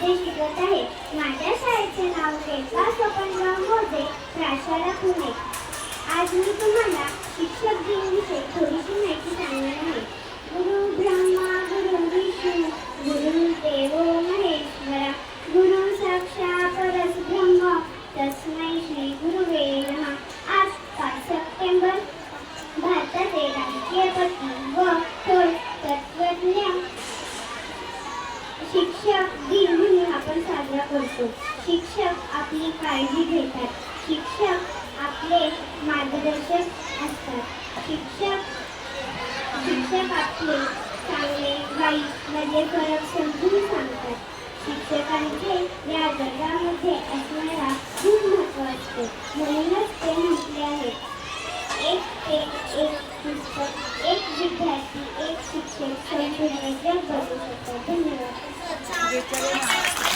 स्वागत आहे. माझ्या शाळेचे नाव रेखा स्वपनराव मोजे प्राशाला पुणे. आज मी तुम्हाला शिक्षक दिनविषयी थोडीशी माहिती सांगणार आहे. गुरु ब्रह्मा गुरु विष्णू गुरु देवो महेश्वरा गुरु साक्षात परब्रह्म तस्मै श्री गुरुवे नमः. आज पाच सप्टेंबर भारताचे राजकीय पत्नी शिक्षक दिन म्हणून आपण साजरा करतो. शिक्षक आपली काळजी घेतात. शिक्षक आपले मार्गदर्शक असतात. शिक्षक शिक्षक आपले चांगले वाईटमध्ये फरक समजून सांगतात. शिक्षकांचे या जगामध्ये असणारा खूप महत्त्व असते. म्हणूनच ते म्हटले आहे. एक ते एक पुस्तक शिक्षक संपूर्ण जग शकतात धन्यवाद.